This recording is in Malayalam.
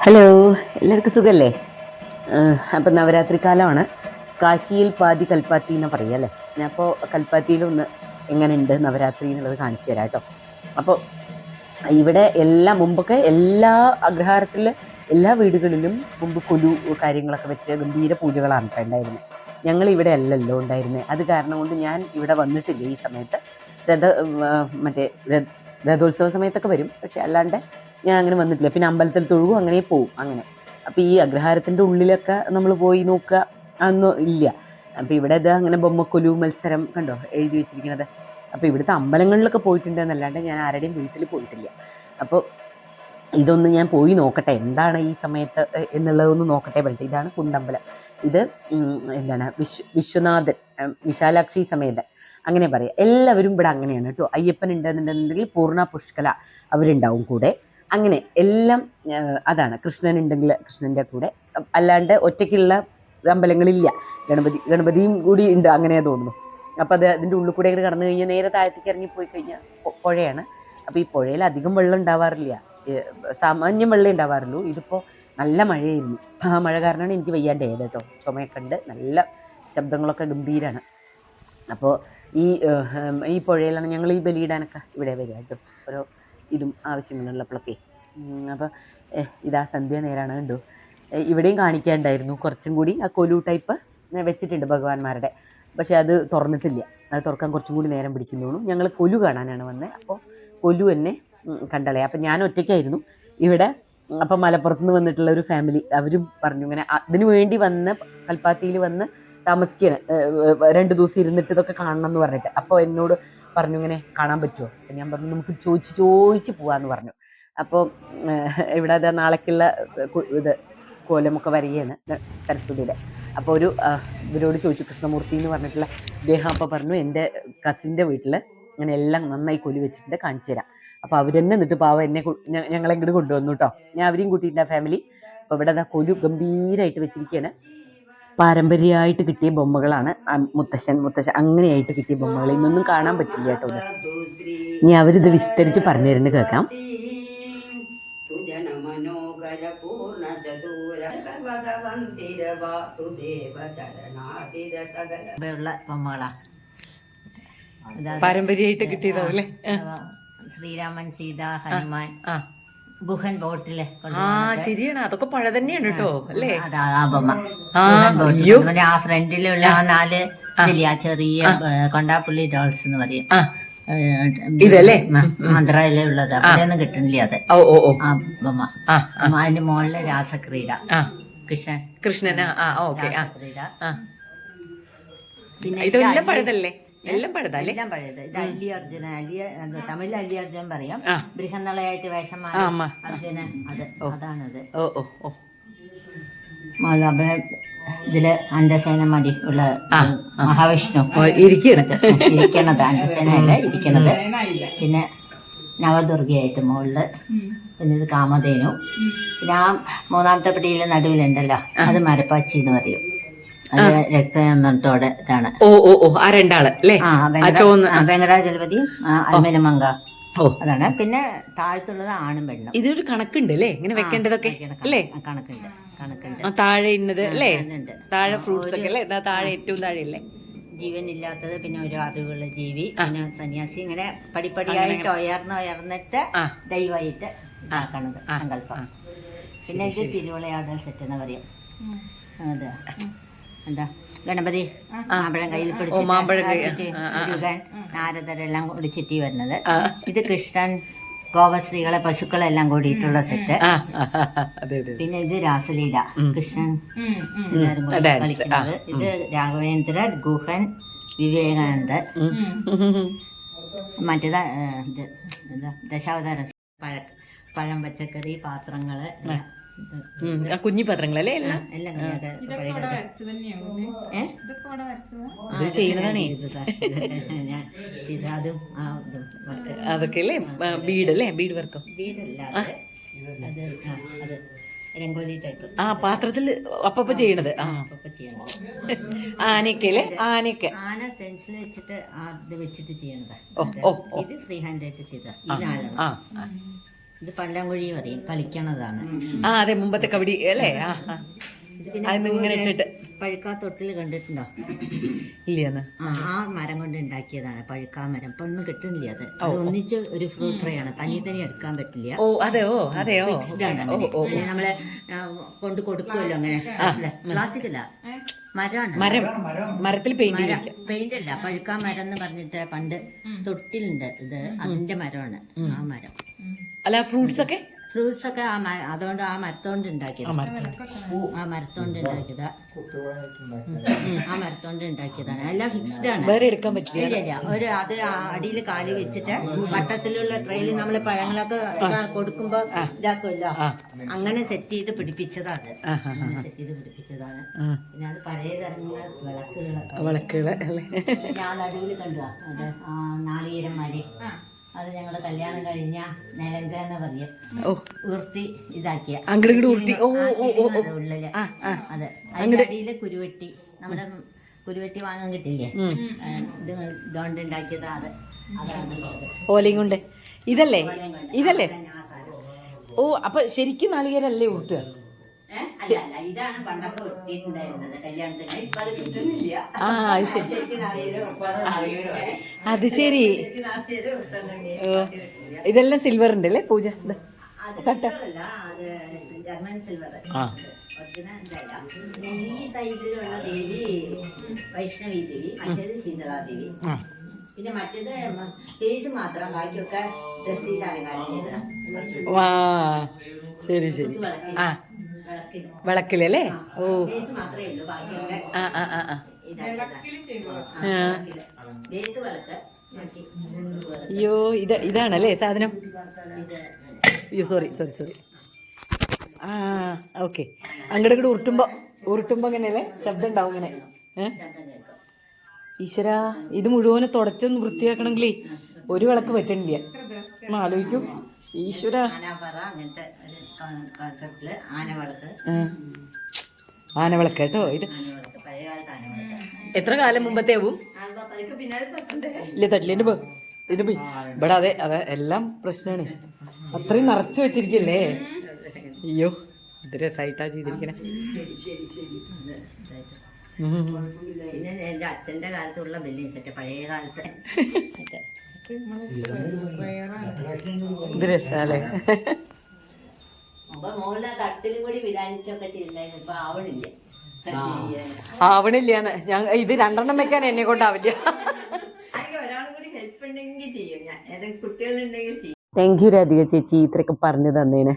ഹലോ എല്ലാവർക്കും സുഖമല്ലേ അപ്പം നവരാത്രി കാലമാണ് കാശിയിൽ പാതി കൽപ്പാത്തി എന്ന് ഞാൻ അപ്പോൾ കൽപ്പാത്തിയിലൊന്ന് എങ്ങനെയുണ്ട് നവരാത്രി എന്നുള്ളത് കാണിച്ചു തരാം കേട്ടോ. അപ്പോൾ ഇവിടെ എല്ലാ മുമ്പൊക്കെ എല്ലാ അഗ്രഹാരത്തിൽ എല്ലാ വീടുകളിലും മുമ്പ് കൊലു കാര്യങ്ങളൊക്കെ വെച്ച് ഗംഭീര പൂജകളാണ് ഉണ്ടായിരുന്നത് ഞങ്ങൾ ഇവിടെ അല്ലല്ലോ ഉണ്ടായിരുന്നത് അത് കാരണം കൊണ്ട് ഞാൻ ഇവിടെ വന്നിട്ടില്ല ഈ സമയത്ത്. രഥ മറ്റേ രഥ- രഥോത്സവ സമയത്തൊക്കെ വരും. പക്ഷെ അല്ലാണ്ട് ഞാൻ അങ്ങനെ വന്നിട്ടില്ല. പിന്നെ അമ്പലത്തിൽ തൊഴുകും അങ്ങനെ പോവും അങ്ങനെ. അപ്പോൾ ഈ അഗ്രഹാരത്തിന്റെ ഉള്ളിലൊക്കെ നമ്മൾ പോയി നോക്കുക അതൊന്നും ഇല്ല. അപ്പോൾ ഇവിടെ ഇത് അങ്ങനെ ബൊമ്മക്കൊലു മത്സരം കണ്ടോ? എഴുതി വെച്ചിരിക്കുന്നത് അപ്പോൾ ഇവിടുത്തെ അമ്പലങ്ങളിലൊക്കെ പോയിട്ടുണ്ട് എന്നല്ലാണ്ട് ഞാൻ ആരുടെയും വീട്ടിൽ പോയിട്ടില്ല. അപ്പോൾ ഇതൊന്ന് ഞാൻ പോയി നോക്കട്ടെ. എന്താണ് ഈ സമയത്ത് എന്നുള്ളതൊന്ന് നോക്കട്ടെ പറഞ്ഞിട്ട്. ഇതാണ് കുണ്ടമ്പലം. ഇത് എന്താണ്? വിശ്വ വിശ്വനാഥൻ വിശാലാക്ഷി സമേതൻ. അങ്ങനെ പറയാം. എല്ലാവരും ഇവിടെ അങ്ങനെയാണ് കേട്ടോ. അയ്യപ്പൻ ഉണ്ടെന്നുണ്ടെന്നുണ്ടെങ്കിൽ പൂർണ പുഷ്കല അവരുണ്ടാവും കൂടെ. അങ്ങനെ എല്ലാം അതാണ്. കൃഷ്ണൻ ഉണ്ടെങ്കിൽ കൃഷ്ണന്റെ കൂടെ. അല്ലാണ്ട് ഒറ്റയ്ക്കുള്ള അമ്പലങ്ങളില്ല. ഗണപതി ഗണപതിയും കൂടി ഉണ്ട് അങ്ങനെ തോന്നുന്നു. അപ്പോൾ അത് അതിന്റെ ഉള്ളിൽ കൂടെ കടന്നു കഴിഞ്ഞാൽ നേരെ താഴത്തേക്ക് ഇറങ്ങിപ്പോയി കഴിഞ്ഞാൽ പുഴയാണ്. അപ്പോൾ ഈ പുഴയിൽ അധികം വെള്ളം ഉണ്ടാവാറില്ല. സാമാന്യം വെള്ളം ഉണ്ടാവാറുള്ളൂ. ഇതിപ്പോൾ നല്ല മഴയായിരുന്നു. ആ മഴ കാരണമാണ് എനിക്ക് വയ്യാണ്ടായത് കേട്ടോ? ചുമയൊക്കെ ഉണ്ട്. നല്ല ശബ്ദങ്ങളൊക്കെ ഗംഭീരമാണ് അപ്പോൾ ഈ ഈ പുഴയിലാണ് ഞങ്ങൾ ഈ ബലിയിടാനൊക്കെ ഇവിടെ വരിക കേട്ടോ. ഓരോ ഇതും ആവശ്യങ്ങളുള്ളപ്പോഴൊക്കെ അപ്പോൾ ഇതാ സന്ധ്യ നേരാണ് കണ്ടു? ഇവിടെയും കാണിക്കാനുണ്ടായിരുന്നു. കുറച്ചും കൂടി ആ കൊലു ടൈപ്പ് വെച്ചിട്ടുണ്ട് ഭഗവാന്മാരുടെ. പക്ഷേ അത് തുറന്നിട്ടില്ല. അത് തുറക്കാൻ കുറച്ചും കൂടി നേരം പിടിക്കുന്നു ഞങ്ങൾ കൊലു കാണാനാണ് വന്നത് അപ്പോൾ കൊലു എന്നെ കണ്ടളയാ. അപ്പം ഞാൻ ഒറ്റയ്ക്കായിരുന്നു. ഇവിടെ അപ്പം മലപ്പുറത്ത് നിന്ന് വന്നിട്ടുള്ള ഒരു ഫാമിലി അവരും പറഞ്ഞു ഇങ്ങനെ അതിനു വേണ്ടി വന്ന് കൽപ്പാത്തിയിൽ വന്ന് താമസിക്കുകയാണ് രണ്ട് ദിവസം ഇരുന്നിട്ട് ഇതൊക്കെ കാണണം എന്ന് പറഞ്ഞിട്ട്. അപ്പോൾ എന്നോട് പറഞ്ഞു ഇങ്ങനെ കാണാൻ പറ്റുമോ അപ്പം ഞാൻ പറഞ്ഞു നമുക്ക് ചോദിച്ച് ചോദിച്ച് പോകാമെന്ന് പറഞ്ഞു. അപ്പോൾ ഇവിടെ അത് നാളേക്കുള്ള ഇത് കോലമൊക്കെ വരികയാണ് സരസ്വതിയുടെ. അപ്പോൾ ഒരു ഇവരോട് ചോദിച്ചു കൃഷ്ണമൂർത്തി എന്ന് പറഞ്ഞിട്ടുള്ള ഇദ്ദേഹം അപ്പോൾ പറഞ്ഞു എന്റെ കസിന്റെ വീട്ടിൽ ഇങ്ങനെ എല്ലാം നന്നായി കൊലി വെച്ചിട്ടുണ്ട് കാണിച്ചു തരാം. അപ്പോൾ അവരെന്നെ എന്നിട്ട് പാവം എന്നെ ഞങ്ങളെ കൊണ്ടുവന്നു കേട്ടോ ഞാൻ അവരെയും കൂട്ടിയിട്ട് ഫാമിലി. അപ്പോൾ ഇവിടെ അതാ കൊലു ഗംഭീരമായിട്ട് വെച്ചിരിക്കുകയാണ് പാരമ്പര്യമായിട്ട് കിട്ടിയ ബൊമ്മകളാണ് മുത്തശ്ശൻ മുത്തശ്ശൻ അങ്ങനെയായിട്ട് കിട്ടിയ ബൊമ്മകൾ ഇന്നൊന്നും കാണാൻ പറ്റില്ല കേട്ടോ ഇനി അവരിത് വിസ്തരിച്ച് പറഞ്ഞു തരുന്നത് കേൾക്കാം പാരമ്പര്യമായിട്ട് കിട്ടിയതാവല്ലേ ശ്രീരാമൻ സീത ഹനുമാൻ. ആ. ഗുഹൻ ബോട്ടിൽ ആ ശരിയാണ്. അതൊക്കെ പഴ തന്നെയാണ് കേട്ടോ അല്ലേ അതാ ആ ബൊമ്മ. ആ, ഗുഹൻ ബോട്ടിൽ അയ്യോ. ആ ഫ്രണ്ടിലുള്ള ആ നാല് ഇതില്ലേ ആ ചെറിയ ഏ, കൊണ്ടാപ്പുള്ളി ഡോൾസ് എന്ന് പറയും. ആ. ഏ, ഇതല്ലേ? ആ, ആന്ധ്രയിലുള്ളത് അവിടെയൊന്നും കിട്ടണില്ല അത്. ഓ ഓ ഓ. ആ ബൊമ്മ. ആ അമ്മ അതിന്റെ മുകളിൽ രാസക്രീഡ ആ. കൃഷ്ണൻ. കൃഷ്ണനാ? ആ ഓക്കെ. ആ. രാസക്രീഡ ആ. പിന്നെ ഇതെല്ലാം പഴതല്ലേ? എല്ലാം പഴുതല്ലേ എല്ലാം പഴയത് ഇത് അല്ലി അർജുന അല്ലി എന്താ തമിഴിൽ അല്ലി അർജുൻ പറയാം. ബൃഹന്നളയായിട്ട് വേഷം അർജുനൻ അത് അതാണത്. ഓ ഓ ഓ. ഇതിൽ അന്തസേന മതി ഉള്ള മഹാവിഷ്ണു. ഇരിക്കണത് ഇരിക്കാണ് ഇരിക്കണത് അന്തസേനയല്ല ഇരിക്കണത്. പിന്നെ നവദുർഗയായിട്ട് മുകളിൽ പിന്നെ ഇത് കാമധേനു. പിന്നെ ആ മൂന്നാമത്തെ പിടിയിലെ നടുവിലുണ്ടല്ലോ അത് മരപ്പാച്ചി എന്ന് പറയും. ഓ ഓ ഓ ആ രണ്ടാൾ അല്ലേ? ആ ആ ചുവന്ന ആ, വെങ്കടാചലപതി അൽമനമങ്ക ഓ. അതാണ്. പിന്നെ താഴത്തുള്ളത് ആണും പെണ്ണും. ഇതൊരു കണക്കുണ്ട് അല്ലേ? ഇങ്ങനെ വെക്കേണ്ടതൊക്കെ അല്ലേ? കണക്കുണ്ട് കണക്കുണ്ട്. താഴെ ഇന്നത് അല്ലേ? താഴെ ഫ്രൂട്ട്സ് ഒക്കെ അല്ലേ? താഴെ ഏറ്റവും താഴെ അല്ലേ ജീവനില്ലാത്തത് പിന്നെ ഒരു അറിവുള്ള ജീവി പിന്നെ സന്യാസി ഇങ്ങനെ പടിപ്പടിയായിട്ട് ഉയർന്ന് ഉയർന്നിട്ട് ദൈവമായിട്ട് ഇതാക്കണത് ആ, സങ്കല്പം. ആ. പിന്നെ ഇത് തിരുവിളയാടൽ സെറ്റ് എന്ന് പറയും. അതെ. എന്താ ഗണപതി മാമ്പഴം കയ്യിൽ പിടിച്ചിട്ട്. നാരദരെല്ലാം കൂടി ചുറ്റി വരുന്നത്. ഇത് കൃഷ്ണൻ ഗോപശ്രീകളെ പശുക്കളെല്ലാം കൂടിയിട്ടുള്ള സെറ്റ്. പിന്നെ ഇത് രാസലീല കൃഷ്ണൻ എല്ലാവരും കൂടി കളിക്കുന്നത്. ഇത് രാഘവേന്ദ്ര ഗുഹൻ വിവേകാനന്ദ മറ്റേതാ ഇത് എന്താ ദശാവതാര പഴ പഴം പച്ചക്കറി പാത്രങ്ങൾ. ആ കുഞ്ഞി പാത്രങ്ങളല്ലേ എല്ലാം? ചെയ്യുന്നതാണേ. അതൊക്കെ അല്ലേ? ബീഡ് അല്ലേ ബീഡ് വർക്കോ? ആ. പാത്രത്തിൽ അപ്പപ്പ ചെയ്യണത്. ആ. ആനയൊക്കെ അല്ലേ? ആനയ്ക്ക്. ആന സെൻസിൽ വെച്ചിട്ട് അത് ഇത് വെച്ചിട്ട് ചെയ്യണതാ. ഓ, ഓ, ഓ. ഇത് ഫ്രീ ഹാൻഡ് ആയിട്ട് ചെയ്ത ഈ നാലെണ്ണം. ഇത് പല്ലാങ്കുഴി പറയും കളിക്കണതാണ് ആ അതെ മുമ്പത്തെ കബഡി അല്ലേ? ആ ആ. ഇത് പിന്നെ അത് ഇട്ടിട്ട്. പഴുക്കാ തൊട്ടിൽ കണ്ടിട്ടുണ്ടോ? ഇല്ലന്ന് ആ ആ മരം കൊണ്ട് ഉണ്ടാക്കിയതാണ് പഴുക്കാ മരം. ഇപ്പൊ ഒന്നും കിട്ടുന്നില്ല അത്. അത് ഒന്നിച്ച് ഒരു ഫ്രൂട്ട് ട്രേ ആണ്. തനി തനി എടുക്കാൻ പറ്റില്ല. ഓ അതെയോ അതെയോ ഫിക്സ്ഡ് ആണ് അങ്ങനെ. നമ്മളെ കൊണ്ട് കൊടുക്കുമല്ലോ അങ്ങനെ. പ്ലാസ്റ്റിക് അല്ല മരമാണ്. മരം മരത്തിൽ പെയിന്റ് പെയിന്റ് അല്ല പഴുക്കാ മരം എന്ന് പറഞ്ഞിട്ട് പണ്ട് തൊട്ടിലുണ്ട് ഇത്. അതിന്റെ മരമാണ് ആ മരം. അല്ല ഫ്രൂട്ട്സ് ഒക്കെ ഫ്രൂട്ട്സ് ഒക്കെ ആ മ- അതുകൊണ്ട് ആ മരത്തോണ്ട്. ഉണ്ടാക്കിയത് ആ മരത്തോണ്ട് ഉണ്ടാക്കിയതാ ആ മരത്തോണ്ട് ഉണ്ടാക്കിയതാണ് എല്ലാം ഫിക്സ്ഡ് ആണ്. വേറെ എടുക്കാൻ പറ്റില്ല. ഇല്ല ഇല്ല. ഒരു അത് അടിയിൽ കാലി വെച്ചിട്ട് വട്ടത്തിലുള്ള ട്രെയിൽ നമ്മൾ പഴങ്ങളൊക്കെ ഇതാ കൊടുക്കുമ്പോ ഇതാക്കുമല്ലോ. അങ്ങനെ സെറ്റ് ചെയ്ത് പിടിപ്പിച്ചതാ അത്. ആ ആ സെറ്റ് ചെയ്ത് പിടിപ്പിച്ചതാണ്. ആ. പിന്നെ അത് പഴയ തരങ്ങളെ വിളക്കുകൾ വിളക്കുകൾ അല്ലേ? ഞാൻ നടുവിൽ കണ്ടു അതെ ആ നാളികേരം മരി അത് ഞങ്ങളുടെ കല്യാണം കഴിഞ്ഞ നിലങ്ക എന്ന് പറയും ഉയർത്തി ഇതാക്കിയ. അങ്ങട് ഇങ്ങട് ഉരുട്ടി ഓ ആ, ഓ ഓ കിഴിങ്ങ് അത് ഉള്ളിൽ. അതെ. അതിന്റെ അടിയിൽ കുരുവെട്ടി. നമ്മുടെ കുരുവെട്ടി വാങ്ങാൻ കിട്ടില്ലേ ഇത് ഇതുകൊണ്ട് ഉണ്ടാക്കിയതാ അത്. ഓലയും കൊണ്ട്. ഇതല്ലേ? ഇതല്ലേ. ഓ അപ്പൊ ശരിക്കും നാളികേരല്ലേ ഉരുട്ടുക? അല്ല അല്ല ഇതാണ് പണ്ടൊക്കെ ഒട്ടിയിട്ടുണ്ടായിരുന്നത്. കല്യാണത്തിന് ഇപ്പൊ അത് കിട്ടുന്നില്ല. ആ അത് ശരി. അത് ഇതെല്ലാം സിൽവർ ഉണ്ട് അല്ലേ പൂജ ജർമ്മൻ സിൽവർ ആ. ഈ സൈഡിലുള്ള ദേവി വൈഷ്ണവി ദേവി മറ്റേത് ശീതളാദേവി ആ. പിന്നെ മറ്റേത് ഫേസ് മാത്രം ബാക്കിയൊക്കെ ഡ്രസ് ചെയ്ത് അലങ്കാരം ചെയ്തതാണ് ശരി ശരി. ആ. വിളക്കിലല്ലേ ഓ. ഫേസ് മാത്രമേ ഉള്ളൂ ബാക്കിയൊക്കെ ആ ആ ആ അയ്യോ ഇത് ഇതാണല്ലേ സാധനം? അയ്യോ സോറി സോറി സോറി. ആ ഓക്കെ. അങ്ങോട്ട് ഇങ്ങോട്ട് ഉരുട്ടുമ്പോ ഉരുട്ടുമ്പോ അങ്ങനെയല്ലേ ശബ്ദം ഉണ്ടാവും ഇങ്ങനെ. ഈശ്വര ഇത് മുഴുവനെ തുടച്ചൊന്ന് വൃത്തിയാക്കണമെങ്കിലേ ഒരു വിളക്ക് പറ്റണില്ല. ഒന്ന് ആലോചിക്കും. ഈശ്വര. കോൺസെപ്റ്റിൽ ആനവിളക്ക്. ആനവിളക്ക് കേട്ടോ. ഇത് എത്ര കാലം മുമ്പത്തെ ആവും? ആൽബം പതുക്കെ പിന്നാലെ തൊട്ടുണ്ട്? ഇല്ല തട്ടിലിന്റെ ഇനി ഇത് പോയി ഇവിടെ അതെ അതെ എല്ലാം പ്രശ്നമാണ് അത്രയും നിറച്ചു വെച്ചിരിക്കല്ലേ? അയ്യോ ഇത് രസമായിട്ടാ ചെയ്തിരിക്കണേ. അച്ഛന്റെ പിന്നെ എന്റെ അച്ഛന്റെ കാലത്തുള്ള ബില്ലിംഗ് സെറ്റ് പഴയ കാലത്തെ. ഇത് രസാല്ലേ അപ്പൊ മുകളിലെ തട്ടിലും കൂടി വിരാനിച്ചൊക്കെ ചെയ്തില്ലായിരുന്നു ഇപ്പൊ ആവണില്ല. ഞാൻ ഇത് രണ്ടെണ്ണം വെക്കാൻ എന്നെ കൊണ്ടാവില്ല. ആരെങ്കിലും ഒരാളും കൂടി ഹെൽപ്പ് ഉണ്ടെങ്കിൽ ചെയ്യും. ഞാൻ ഏതെങ്കിലും കുട്ടികളുണ്ടെങ്കിൽ ചെയ്യും. താങ്ക് യു രാധിക ചേച്ചി. ഇത്രയൊക്കെ പറഞ്ഞു തന്നേന്.